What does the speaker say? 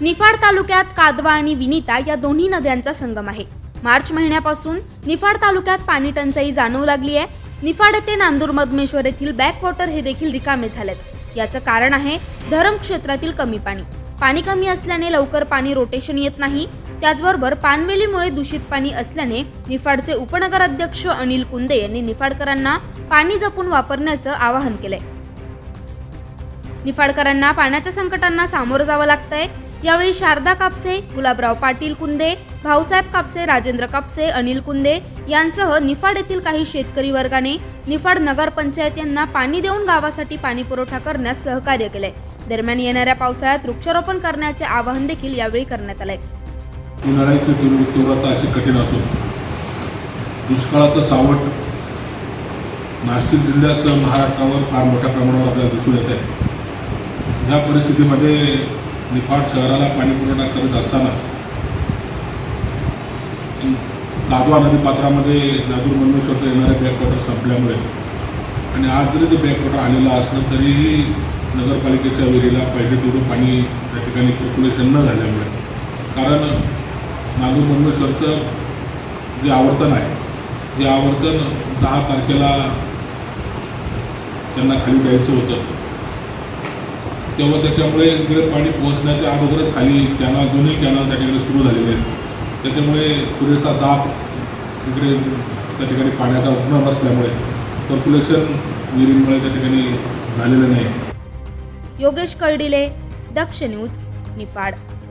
निफाड तालुक्यात कादवा आणि विनिता या दोन्ही नद्यांचा संगम आहे. मार्च महिन्यापासून निफाड तालुक्यात पाणी टंचाई जाणवू लागली आहे. निफाड येथे नांदूर मधमेश्वर येथील बॅकवॉटर हे देखील रिकामे झालेत. याचं कारण आहे धरम क्षेत्रातील कमी पाणी. पाणी कमी असल्याने लवकर पाणी रोटेशन येत नाही. त्याचबरोबर पानवेलीमुळे दूषित पाणी असल्याने निफाडचे उपनगर अध्यक्ष अनिल कुंदे यांनी निफाडकरांना पाणी जपून वापरण्याचं आवाहन केलंय. निफाडकरांना पाण्याच्या संकटांना सामोरं जावं लागतंय. यावेळी शारदा कापसे गुलाबराव पाटील कुंदे भाऊसाहेब कापसे राजेंद्र कापसे अनिल कुंदे यांसह निफाड येथील काही शेतकरी वर्गाने निफाड नगरपंचायत यांना पाणी देऊन गावासाठी पाणी पुरवठा करण्यास सहकार्य केले. दरम्यान येणाऱ्या पावसाळ्यात वृक्षारोपण करण्याचे आवाहन देखील यावेळी करण्यात आले. उन्हाळ्याची तीव्रता अशी कठीण असून दुष्काळाचं सावट नाशिक जिल्ह्यासह महाराष्ट्रावर फार मोठ्या प्रमाणावर आपल्याला दिसून येत आहे. या परिस्थितीमध्ये निफाड शहराला पाणी पुरवठा करत असताना दादवा नदीपात्रामध्ये नागूर मनमेश्वरचं येणारे बॅकवॉटर संपल्यामुळे आणि आज जरी ते बॅकवॉटर आलेलं असलं तरीही नगरपालिकेच्या विहिरीला पाहिजे तेवढं पाणी त्या ठिकाणी सर्क्युलेशन न झाल्यामुळे. कारण नागूर मनमेश्वरचं जे आवर्तन आहे जे आवर्तन दहा तारखेला त्यांना खाली द्यायचं होतं. तेव्हा त्याच्यामुळे इकडे पाणी पोहोचण्याच्या अगोदरच खाली कॅनल दोन्ही कॅनल त्या ठिकाणी सुरू झालेले आहेत. त्याच्यामुळे पुरेसा दाब इकडे त्या ठिकाणी पाण्याचा उत्पन्न नसल्यामुळे सर्क्युलेशन विहिरीमुळे त्या ठिकाणी झालेलं नाही. योगेश कळडिले दक्ष न्यूज निफाड.